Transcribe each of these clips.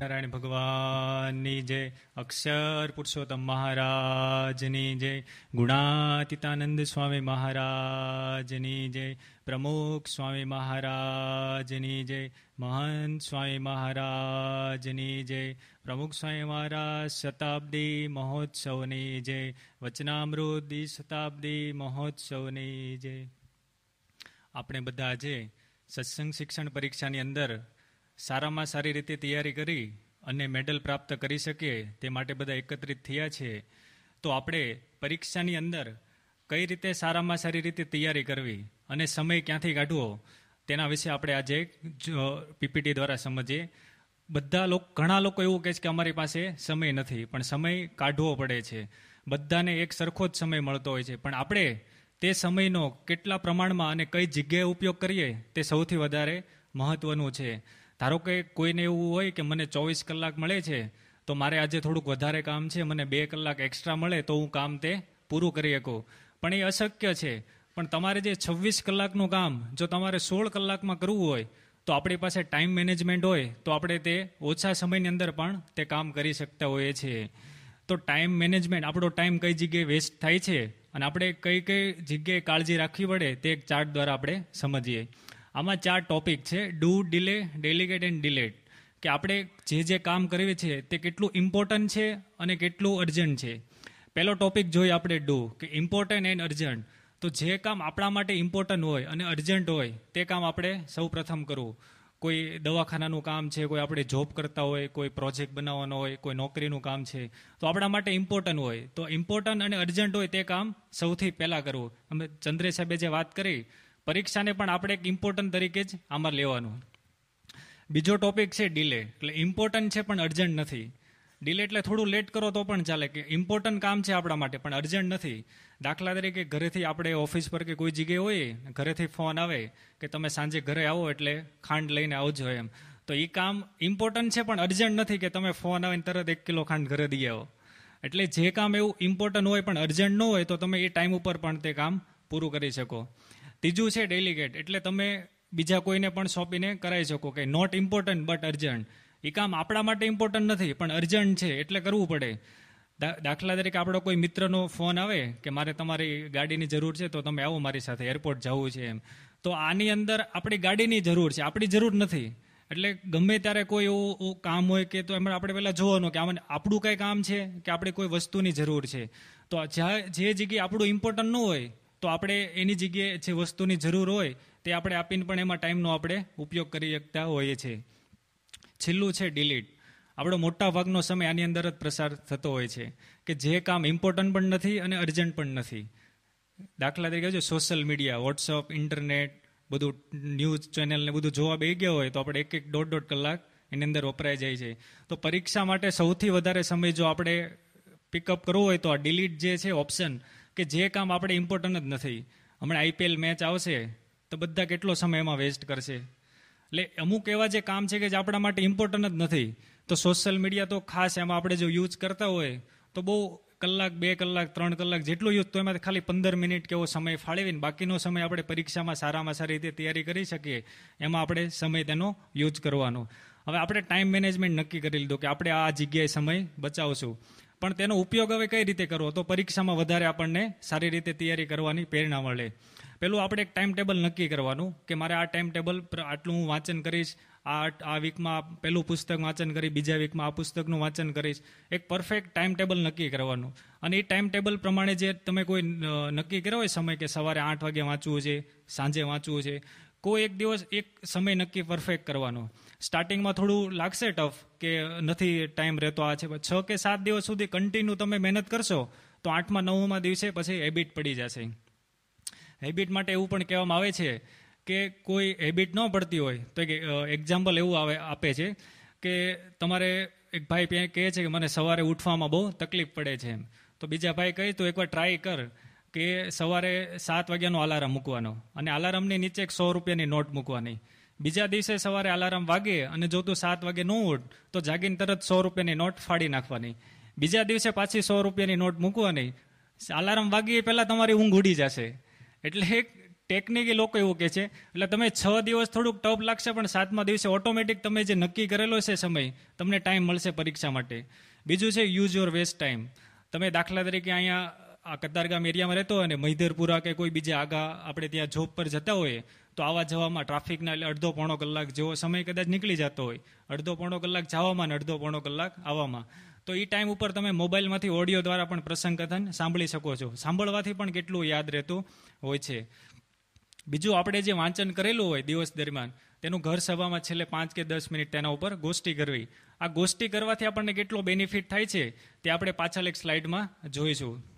નારાયણ ભગવાનની જય. અક્ષર પુરુષોત્તમ મહારાજની જય. ગુણાતીતાનંદ સ્વામી મહારાજની જય. પ્રમુખ સ્વામી મહારાજની જય. મહંત સ્વામી મહારાજની જય. પ્રમુખ સ્વામી મહારાજ શતાબ્દી મહોત્સવની જય. વચનામૃત શતાબ્દી મહોત્સવની જય. આપણે બધા આજે સત્સંગ શિક્ષણ પરીક્ષાની અંદર સારામાં સારી રીતે તૈયારી કરી અને મેડલ પ્રાપ્ત કરી શકીએ તે માટે બધા એકત્રિત થયા છે. તો આપણે પરીક્ષાની અંદર કઈ રીતે સારામાં સારી રીતે તૈયારી કરવી અને સમય ક્યાંથી કાઢવો તેના વિશે આપણે આજે પીપીટી દ્વારા સમજીએ. બધા લોકો, ઘણા લોકો એવું કહે છે કે અમારી પાસે સમય નથી, પણ સમય કાઢવો પડે છે. બધાને એક સરખો જ સમય મળતો હોય છે. પણ આપણે તે સમયનો કેટલા પ્રમાણમાં અને કઈ જગ્યાએ ઉપયોગ કરીએ તે સૌથી વધારે મહત્વનું છે. ધારો કે કોઈને એવું હોય કે મને ચોવીસ કલાક મળે છે, તો મારે આજે થોડુંક વધારે કામ છે, મને બે કલાક એક્સ્ટ્રા મળે, તો હું કામ તે પૂરું કરી શકું. પણ એ અશક્ય છે. પણ તમારે જે છવ્વીસ કલાકનું કામ, જો તમારે સોળ કલાકમાં કરવું હોય, તો આપણી પાસે ટાઈમ મેનેજમેન્ટ હોય, તો આપણે તે ઓછા સમયની અંદર પણ તે કામ કરી શકતા હોઈએ છીએ. તો ટાઈમ મેનેજમેન્ટ આપણો ટાઈમ કઈ જગ્યાએ વેસ્ટ થાય છે? અને આપણે કઈ કઈ જગ્યાએ કાળજી રાખવી પડે, તે એક ચાર્ટ દ્વારા આપણે સમજીએ. આમાં ચાર ટોપિક છે. Do delay delegate and delete કે આપણે જે જે કામ કરીએ છીએ તે કેટલું ઇમ્પોર્ટન્ટ છે અને કેટલું અર્જન્ટ છે. પહેલો ટોપિક જોઈએ આપણે ડુ કે ઇમ્પોર્ટન્ટ એન્ડ અર્જન્ટ તો જે કામ આપણા માટે ઇમ્પોર્ટન્ટ હોય અને અર્જન્ટ હોય, તે કામ આપણે સૌ પ્રથમ કરવું. કોઈ દવાખાનાનું કામ છે, કોઈ આપણે જોબ કરતા હોય, કોઈ પ્રોજેક્ટ બનાવવાનો હોય, કોઈ નોકરીનું કામ છે. તો આપણા માટે ઇમ્પોર્ટન્ટ હોય. તો ઇમ્પોર્ટન્ટ અને અર્જન્ટ હોય તે કામ સૌથી પહેલાં કરવું. અમે ચંદ્રે સાહેબે જે વાત કરી પરીક્ષાને પણ આપણે એક ઇમ્પોર્ટન્ટ તરીકે જ આમાં લેવાનું. બીજો ટોપિક છે ડીલે એટલે ઇમ્પોર્ટન્ટ છે પણ અર્જન્ટ નથી. ડીલે એટલે થોડું લેટ કરો તો પણ ચાલે કે ઇમ્પોર્ટન્ટ કામ છે આપણા માટે, પણ અર્જન્ટ નથી. દાખલા તરીકે ઘરેથી આપણે ઓફિસ પર કે કોઈ જગ્યાએ હોઈએ, ઘરેથી ફોન આવે કે તમે સાંજે ઘરે આવો એટલે ખાંડ લઈને આવજો એમ. તો એ કામ ઇમ્પોર્ટન્ટ છે પણ અર્જન્ટ નથી કે તમે ફોન આવે તરત એક કિલો ખાંડ ઘરે દઈ આવો. એટલે જે કામ એવું ઇમ્પોર્ટન્ટ હોય પણ અર્જન્ટ ન હોય તો તમે એ ટાઈમ ઉપર પણ તે કામ પૂરું કરી શકો. ત્રીજું છે ડેલિગેટ. એટલે તમે બીજા કોઈને પણ સોંપીને કરાવી શકો કે નોટ ઇમ્પોર્ટન્ટ બટ અર્જન્ટ એ કામ આપણા માટે ઇમ્પોર્ટન્ટ નથી, પણ અર્જન્ટ છે, એટલે કરવું પડે. દાખલા તરીકે આપણો કોઈ મિત્રનો ફોન આવે કે મારે તમારી ગાડીની જરૂર છે, તો તમે આવો મારી સાથે, એરપોર્ટ જવું છે એમ. તો આની અંદર આપણી ગાડીની જરૂર છે, આપણી જરૂર નથી. એટલે ગમે ત્યારે કોઈ એવું કામ હોય કે તો એમાં આપણે પહેલાં જોવાનું કે આમાં આપણું કંઈ કામ છે, કે આપણે કોઈ વસ્તુની જરૂર છે. તો જ્યાં, જે જગ્યાએ આપણું ઇમ્પોર્ટન્ટ ન હોય તો આપણે એની જગ્યાએ જે વસ્તુની જરૂર હોય તે આપણે આપીને પણ એમાં ટાઈમનો આપણે ઉપયોગ કરી શકતા હોઈએ છીએ. છેલ્લું છે ડિલીટ આપણો મોટા ભાગનો સમય આની અંદર જ પ્રસાર થતો હોય છે કે જે કામ ઇમ્પોર્ટન્ટ પણ નથી અને અર્જન્ટ પણ નથી. દાખલા તરીકે જો સોશિયલ મીડિયા વોટ્સઅપ ઇન્ટરનેટ બધું ન્યૂઝ ચેનલને બધું જોવા બે ગયા હોય તો આપણે એક એક દોઢ દોઢ કલાક એની અંદર વપરાઈ જાય છે. તો પરીક્ષા માટે સૌથી વધારે સમય જો આપણે પિકઅપ કરવો હોય તો આ ડિલીટ જે છે ઓપ્શન કે જે કામ આપણે ઇમ્પોર્ટન્ટ જ નથી. હમણાં આઈપીએલ મેચ આવશે, તો બધા કેટલો સમય એમાં વેસ્ટ કરશે? એટલે અમુક એવા જે કામ છે કે જે આપણા માટે ઇમ્પોર્ટન્ટ જ નથી. તો સોશિયલ મીડિયા તો ખાસ એમાં આપણે જો યુઝ કરતા હોય, તો બહુ કલાક, બે કલાક, ત્રણ કલાક જેટલો યુઝ તો એમાં ખાલી પંદર મિનિટ કેવો સમય ફાળવીને બાકીનો સમય આપણે પરીક્ષામાં સારામાં સારી રીતે તૈયારી કરી શકીએ, એમાં આપણે સમય તેનો યુઝ કરવાનો. હવે આપણે ટાઈમ મેનેજમેન્ટ નક્કી કરી લીધું કે આપણે આ જગ્યાએ સમય બચાવશું. પણ તેનો ઉપયોગ હવે કઈ રીતે કરવો? તો પરીક્ષામાં વધારે આપણને સારી રીતે તૈયારી કરવાની પ્રેરણા મળે. પેલું આપણે એક ટાઈમ ટેબલ નક્કી કરવાનું કે મારે આ ટાઈમ ટેબલ આટલું હું વાંચન કરીશ, આ આ વીકમાં પહેલું પુસ્તક વાંચન કરી, બીજા વીકમાં આ પુસ્તકનું વાંચન કરીશ. એક પરફેક્ટ ટાઈમ ટેબલ નક્કી કરવાનું. અને એ ટાઈમ ટેબલ પ્રમાણે જે તમે કોઈ નક્કી કર્યો હોય સમય કે સવારે આઠ વાગે વાંચવું છે, સાંજે વાંચવું છે કોઈ એક દિવસ એક સમય નક્કી પરફેક્ટ કરવાનો. સ્ટાર્ટિંગમાં થોડું લાગશે ટફ કે નથી ટાઈમ રહેતો આ છે. છ કે સાત દિવસ સુધી કન્ટિન્યુ તમે મહેનત કરશો, તો આઠમા નવમા દિવસે પછી હેબિટ પડી જશે. હેબિટ માટે એવું પણ કહેવામાં આવે છે કે કોઈ હેબિટ ન પડતી હોય, તો એક એક્ઝામ્પલ એવું આવે, આપે છે કે તમારે એક ભાઈ કહે છે કે મને સવારે ઉઠવામાં બહુ તકલીફ પડે છે એમ. તો બીજા ભાઈ કહે, તો એકવાર ટ્રાય કર. કે સવારે સાત વાગ્યાનો અલાર્મ મૂકવાનો અને અલાર્મની નીચે એક સો રૂપિયાની નોટ મૂકવાની. બીજા દિવસે સવારે અલાર્મ વાગે અને જો તું સાત વાગે ન ઉઠ, તો જાગીને તરત સો રૂપિયાની નોટ ફાડી નાખવાની. બીજા દિવસે પાછી સો રૂપિયાની નોટ મૂકવાની. અલાર્મ વાગી પહેલાં તમારી ઊંઘ ઉડી જશે. એટલે એક ટેકનિક લોકો એવું કહે છે, એટલે તમે છ દિવસ થોડુંક ટફ લાગશે, પણ સાતમા દિવસે ઓટોમેટિક તમે જે નક્કી કરેલો છે સમય, તમને ટાઈમ મળશે પરીક્ષા માટે. બીજું છે યુઝ યોર વેસ્ટ ટાઈમ તમે દાખલા તરીકે અહીંયા આ કતારગામ એરિયામાં રહેતો હોય અને મહિધરપુરા કે કોઈ બીજે આગા આપણે ત્યાં જોબ પર જતા હોઈએ, તો આવા જવામાં ટ્રાફિકના એટલે અડધો પોણો કલાક જેવો સમય કદાચ નીકળી જતો હોય. અડધો પોણો કલાક જવામાં અને અડધો પોણો કલાક આવવામાં. તો એ ટાઈમ ઉપર તમે મોબાઈલમાંથી ઓડિયો દ્વારા પણ પ્રસંગ કથન સાંભળી શકો છો. સાંભળવાથી પણ કેટલું યાદ રહેતું હોય છે. બીજું આપણે જે વાંચન કરેલું હોય દિવસ દરમિયાન, તેનું ઘર સભામાં છેલ્લે પાંચ કે દસ મિનિટ તેના ઉપર ગોષ્ઠી કરવી. આ ગોષ્ઠી કરવાથી આપણને કેટલો બેનિફિટ થાય છે, તે આપણે પાછળ એક સ્લાઇડમાં જોઈશું.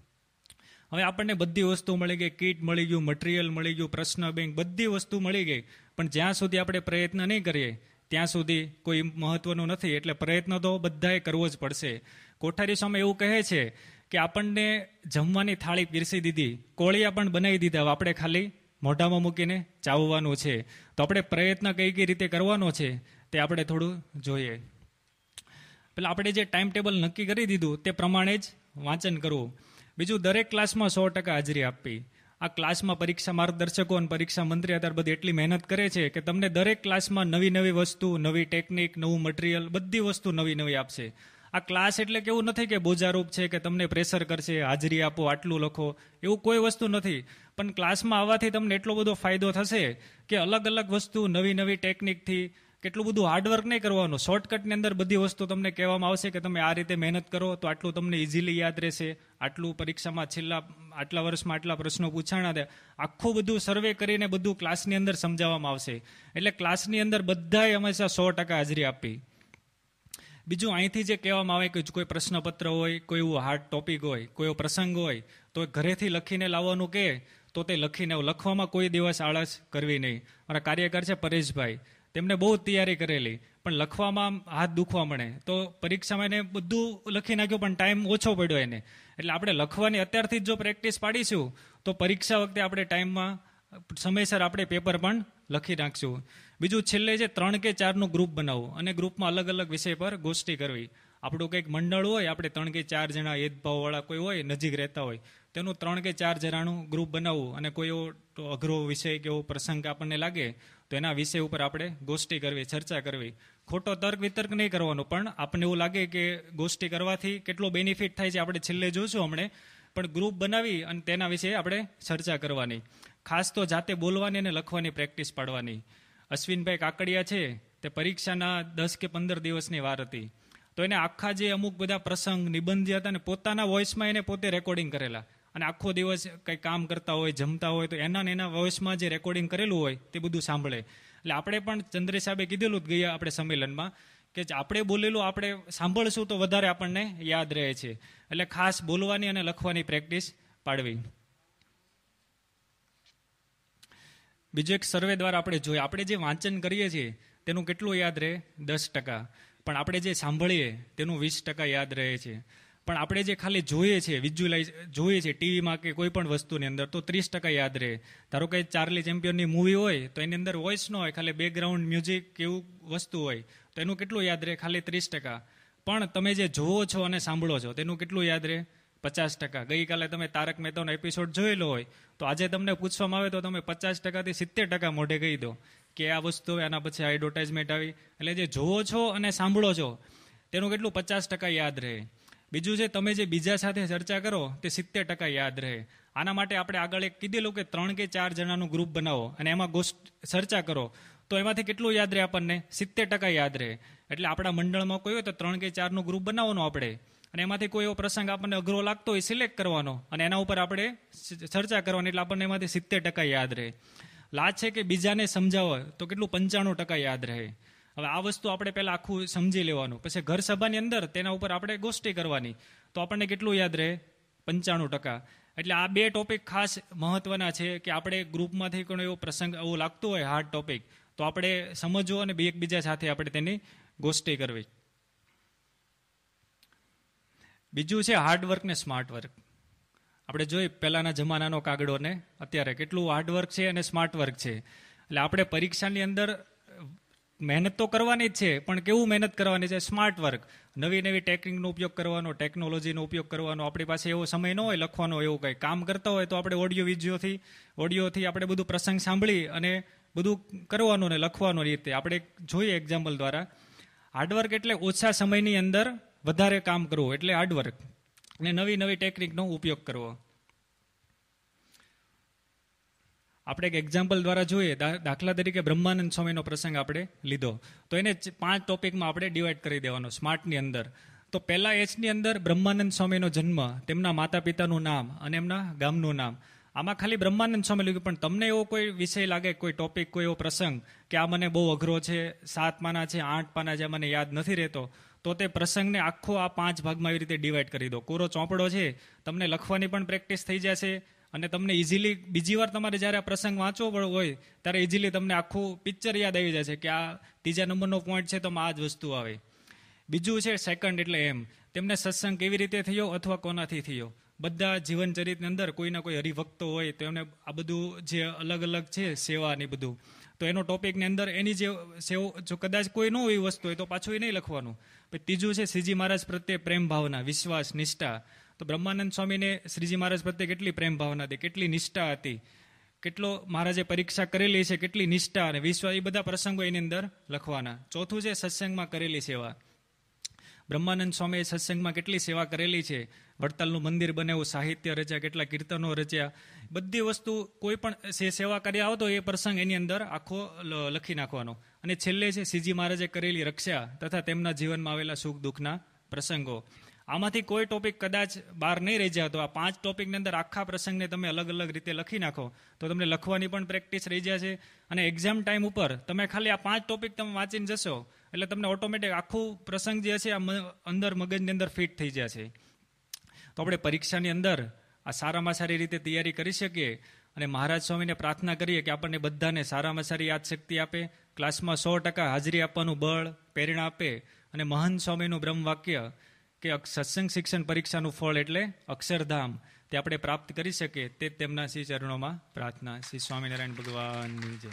હવે આપણને બધી વસ્તુ મળી ગઈ, કીટ મળી ગયું મટીરિયલ મળી ગયું, પ્રશ્ન બેંક, બધી વસ્તુ મળી ગઈ. પણ જ્યાં સુધી આપણે પ્રયત્ન નહીં કરીએ, ત્યાં સુધી કોઈ મહત્વનું નથી. એટલે પ્રયત્ન તો બધાએ કરવો જ પડશે. કોઠારી સામે એવું કહે છે કે આપણને જમવાની થાળી પીરસી દીધી, કોળિયા પણ બનાવી દીધા. આપણે ખાલી મોઢામાં મૂકીને ચાવવાનું છે. તો આપણે પ્રયત્ન કઈ કઈ રીતે કરવાનો છે તે આપણે થોડું જોઈએ. પેલા આપણે જે ટાઈમ ટેબલ નક્કી કરી દીધું તે પ્રમાણે જ વાંચન કરવું. બીજું દરેક ક્લાસમાં સો ટકા હાજરી આપવી. આ ક્લાસમાં પરીક્ષા માર્ગદર્શકો અને પરીક્ષા મંત્રી અત્યારે બધી એટલી મહેનત કરે છે કે તમને દરેક ક્લાસમાં નવી નવી વસ્તુ, નવી ટેકનિક, નવું મટીરિયલ બધી વસ્તુ નવી નવી આપશે. આ ક્લાસ એટલે કે એવું નથી કે બોજારૂપ છે કે તમને પ્રેશર કરશે, હાજરી આપો, આટલું લખો, એવું કોઈ વસ્તુ નથી. પણ ક્લાસમાં આવવાથી તમને એટલો બધો ફાયદો થશે કે અલગ અલગ વસ્તુ, નવી નવી ટેકનિકથી કેટલું બધું હાર્ડવર્ક નહીં કરવાનું. શોર્ટકટની અંદર બધી વસ્તુ તમને કહેવામાં આવશે કે તમે આ રીતે મહેનત કરો તો આટલું તમને ઇઝીલી યાદ રહેશે. આટલું પરીક્ષામાં છેલ્લા, આટલા વર્ષમાં આટલા પ્રશ્નો પૂછાણા દે. આખું બધું સર્વે કરીને બધું ક્લાસની અંદર સમજાવવામાં આવશે. એટલે ક્લાસની અંદર બધાએ હંમેશા સો ટકા હાજરી આપી બીજું અહીંથી જે કહેવામાં આવે કે કોઈ પ્રશ્નપત્ર હોય, કોઈ એવું હાર્ડ ટોપિક હોય, કોઈ એવો પ્રસંગ હોય, તો ઘરેથી લખીને લાવવાનું કહે તો તે લખીને, લખવામાં કોઈ દિવસ આળસ કરવી નહીં. મારા કાર્યકર છે પરેશભાઈ. તેમને બહુ તૈયારી કરેલી. પણ લખવામાં હાથ દુખવા મળે. તો પરીક્ષામાં એને બધું લખી નાખ્યું, પણ ટાઈમ ઓછો પડ્યો એને. એટલે આપણે લખવાની અત્યારથી જ જો પ્રેક્ટિસ પાડીશું, તો પરીક્ષા વખતે આપણે ટાઈમમાં સમયસર આપણે પેપર પણ લખી નાખશું. બીજું છેલ્લે છે, ત્રણ કે ચારનું ગ્રુપ બનાવવું. અને ગ્રુપમાં અલગ અલગ વિષય પર ગોષ્ઠી કરવી. આપણું કંઈક મંડળ હોય, આપણે ત્રણ કે ચાર જણા એદભાવવાળા કોઈ હોય, નજીક રહેતા હોય, તેનું ત્રણ કે ચાર જણાનું ગ્રુપ બનાવવું અને કોઈ એવો અઘરો વિષય કે એવો પ્રસંગ આપણને લાગે, તો એના વિષય ઉપર આપણે ગોષ્ઠી કરવી, ચર્ચા કરવી. ખોટો તર્ક વિતર્ક નહીં કરવાનો, પણ આપણને એવું લાગે કે ગોષ્ઠી કરવાથી કેટલો બેનિફિટ થાય છે આપણે છેલ્લે જોશું હમણે, પણ ગ્રુપ બનાવી અને તેના વિશે આપણે ચર્ચા કરવાની. ખાસ તો જાતે બોલવાની અને લખવાની પ્રેક્ટિસ પાડવાની. અશ્વિનભાઈ કાકડિયા છે, તે પરીક્ષાના દસ કે પંદર દિવસની વાર હતી. તો એને આખા જે અમુક બધા પ્રસંગ, નિબંધ હતા ને, પોતાના વોઇસમાં એને પોતે રેકોર્ડિંગ કરેલા. અને આખો દિવસ કંઈ કામ કરતા હોય, જમતા હોય, તો એના એના વોઇસમાં જે રેકોર્ડિંગ કરેલું હોય, તે બધું સાંભળે. એટલે આપણે પણ ચંદ્રે સાહેબે કીધેલું જ ગયા આપણે સંમેલનમાં કે આપણે બોલેલું આપણે સાંભળશું તો વધારે આપણને યાદ રહે છે. એટલે ખાસ બોલવાની અને લખવાની પ્રેક્ટિસ પાડવી. બીજો એક સર્વે દ્વારા આપણે જોઈએ આપણે જે વાંચન કરીએ છીએ, તેનું કેટલું યાદ રહે? દસ ટકા. પણ આપણે જે સાંભળીએ તેનું વીસ ટકા યાદ રહે છે. પણ આપણે જે ખાલી જોઈએ છીએ વિઝ્યુલાઇઝ જોઈએ છીએ ટીવીમાં કે કોઈ પણ વસ્તુની અંદર, તો ત્રીસ ટકા યાદ રહે. ધારો કે ચાર્લી ચેમ્પિયનની મૂવી હોય, તો એની અંદર વોઇસ ન હોય, ખાલી બેકગ્રાઉન્ડ મ્યુઝિક કે એવું વસ્તુ હોય, તો એનું કેટલું યાદ રહે? ખાલી ત્રીસ ટકા. પણ તમે જે જોવો છો અને સાંભળો છો, તેનું કેટલું યાદ રહે? પચાસ ટકા. ગઈકાલે તમે તારક મહેતાનો એપિસોડ જોયેલો હોય, તો આજે તમને પૂછવામાં આવે તો તમે પચાસ ટકાથી સિત્તેર ટકા મોઢે કહી દો. કે આ વસ્તુ એના પછી એડવર્ટાઇઝમેન્ટ આવી. એટલે જે જોવો છો અને સાંભળો છો, તેનું કેટલું પચાસ ટકા યાદ રહે. બીજું છે, તમે જે બીજા સાથે ચર્ચા કરો, તે સિત્તેર ટકા યાદ રહે. આના માટે આપણે આગળ એક કીધેલું કે ત્રણ કે ચાર જણાનું ગ્રુપ બનાવો અને એમાં ગોષ્ઠ ચર્ચા કરો. તો એમાંથી કેટલું યાદ રહે આપણને? સિત્તેર ટકા યાદ રહે. એટલે આપણા મંડળમાં કોઈ હોય તો ત્રણ કે ચારનું ગ્રુપ બનાવવાનું આપણે. અને એમાંથી કોઈ એવો પ્રસંગ આપણને અઘરો લાગતો હોય સિલેક્ટ કરવાનો. અને એના ઉપર આપણે ચર્ચા કરવાની. એટલે આપણને એમાંથી સિત્તેર ટકા યાદ રહે. લાજ છે કે બીજાને સમજાવો, તો કેટલું પંચાણું ટકા યાદ રહે. હવે આ વસ્તુ આપણે પહેલાં આખું સમજી લેવાનું. પછી ઘર સભાની અંદર તેના ઉપર આપણે ગોષ્ઠી કરવાની. તો આપણને કેટલું યાદ રહે? પંચાણું ટકા. એટલે આ બે ટોપિક ખાસ મહત્વના છે કે આપણે ગ્રુપમાંથી કોઈ એવો પ્રસંગ એવો લાગતો હોય હાર્ડ ટોપિક તો આપણે સમજવો અને એકબીજા સાથે આપણે તેની ગોષ્ઠી કરવી. બીજું છે હાર્ડવર્ક ને સ્માર્ટ વર્ક આપણે જોઈ પહેલાના જમાનાનો કાગડો ને અત્યારે કેટલું હાર્ડવર્ક છે અને સ્માર્ટ વર્ક છે. એટલે આપણે પરીક્ષાની અંદર મહેનત તો કરવાની જ છે, પણ કેવું મહેનત કરવાની છે? સ્માર્ટ વર્ક નવી નવી ટેકનિકનો ઉપયોગ કરવાનો ટેકનોલોજીનો ઉપયોગ કરવાનો, આપણી પાસે એવો સમય ન હોય લખવાનો, એવું કંઈ. કામ કરતા હોય તો આપણે ઓડિયો વિડીયોથી ઓડિયોથી આપણે બધું પ્રસંગ સાંભળી અને બધું કરવાનું ને લખવાનું રીતે. આપણે જોઈએ એક્ઝામ્પલ દ્વારા. હાર્ડવર્ક એટલે ઓછા સમયની અંદર વધારે કામ કરવું, એટલે હાર્ડવર્ક અને નવી નવી ટેકનિકનો ઉપયોગ કરવો. આપણે એક એક્ઝામ્પલ દ્વારા જોઈએ દાખલા તરીકે બ્રહ્માનંદ સ્વામીનો પ્રસંગ આપણે લીધો. તો એને પાંચ ટોપિકમાં આપણે ડિવાઈડ કરી દેવાનો સ્માર્ટની અંદર. તો પહેલા એચની અંદર બ્રહ્માનંદ સ્વામીનો જન્મ, તેમના માતા પિતાનું નામ અને એમના ગામનું નામ. આમાં ખાલી બ્રહ્માનંદ સ્વામી લીધું પણ તમને એવો કોઈ વિષય લાગે, કોઈ ટોપિક કોઈ એવો પ્રસંગ કે આ મને બહુ અઘરો છે, સાત પાના છે, આઠ પાના છે મને યાદ નથી રહેતો, તો તે પ્રસંગને આખો આ પાંચ ભાગમાં એવી રીતે ડિવાઈડ કરી દો. કોરો ચોપડો છે, તમને લખવાની પણ પ્રેક્ટિસ થઈ જશે અને તમને ઇઝીલી બીજી વાર તમારે જ્યારે આ પ્રસંગ વાંચવો હોય, ત્યારે ઇઝીલી તમને આખું પિક્ચર યાદ આવી જાય છે કે આ ત્રીજા નંબરનો પોઈન્ટ છે, તો આ જ વસ્તુ આવે. બીજું છે સેકન્ડ એટલે એમ. તેમને સત્સંગ કેવી રીતે થયો અથવા કોનાથી થયો? બધા જીવન ચરિત્રની અંદર કોઈના કોઈ હરિભક્તો હોય, તો એમને આ બધું જે અલગ અલગ છે, સેવા ને બધું. તો એનો ટોપિકની અંદર એની જે સેવો જો કદાચ કોઈ ન હોય વસ્તુ હોય, તો પાછું એ નહીં લખવાનું. ત્રીજું છે શ્રીજી મહારાજ પ્રત્યે પ્રેમ ભાવના, વિશ્વાસ, નિષ્ઠા. તો બ્રહ્માનંદ સ્વામીને શ્રીજી મહારાજ પ્રત્યે કેટલી પ્રેમ ભાવના હતી, કેટલી નિષ્ઠા હતી, કેટલો મહારાજે પરીક્ષા કરેલી છે, કેટલી નિષ્ઠા અને વિશ્વાસ એ બધા પ્રસંગો એની અંદર લખવાના. ચોથું છે સત્સંગમાં કરેલી સેવા. બ્રહ્માનંદ સ્વામીએ સત્સંગમાં કેટલી સેવા કરેલી છે, વડતાલનું મંદિર બનાવ્યું સાહિત્ય રચ્યા, કેટલા કીર્તનો રચ્યા, બધી વસ્તુ કોઈ પણ સેવા કર્યા આવતો એ પ્રસંગ એની અંદર આખો લખી નાખવાનો. અને છેલ્લે છે શ્રીજી મહારાજે કરેલી રક્ષા તથા તેમના જીવનમાં આવેલા સુખ દુઃખના પ્રસંગો. આમાંથી કોઈ ટોપિક કદાચ બહાર નહીં રહી જાય તો આ પાંચ ટોપિકની અંદર આખા પ્રસંગને તમે અલગ અલગ રીતે લખી નાખો. તો તમને લખવાની પણ પ્રેક્ટિસ રહી જશે અને એક્ઝામ ટાઈમ ઉપર તમે ખાલી આ પાંચ ટોપિક તમે વાંચીને જશો એટલે તમને ઓટોમેટિક આખું પ્રસંગ જે છે આ અંદર મગજની અંદર ફિટ થઈ જશે. તો આપણે પરીક્ષાની અંદર આ સારામાં સારી રીતે તૈયારી કરી શકીએ અને મહારાજ સ્વામીને પ્રાર્થના કરીએ કે આપણને બધાને સારામાં સારી યાદશક્તિ આપે, ક્લાસમાં સો ટકા હાજરી આપવાનું બળ, પ્રેરણા આપે અને મહાન સ્વામીનું બ્રહ્મ વાક્ય કે સત્સંગ શિક્ષણ પરીક્ષાનું ફળ એટલે અક્ષરધામ. તે આપણે પ્રાપ્ત કરી શકીએ તે તેમના શ્રી ચરણોમાં પ્રાર્થના. શ્રી સ્વામિનારાયણ ભગવાનની જય.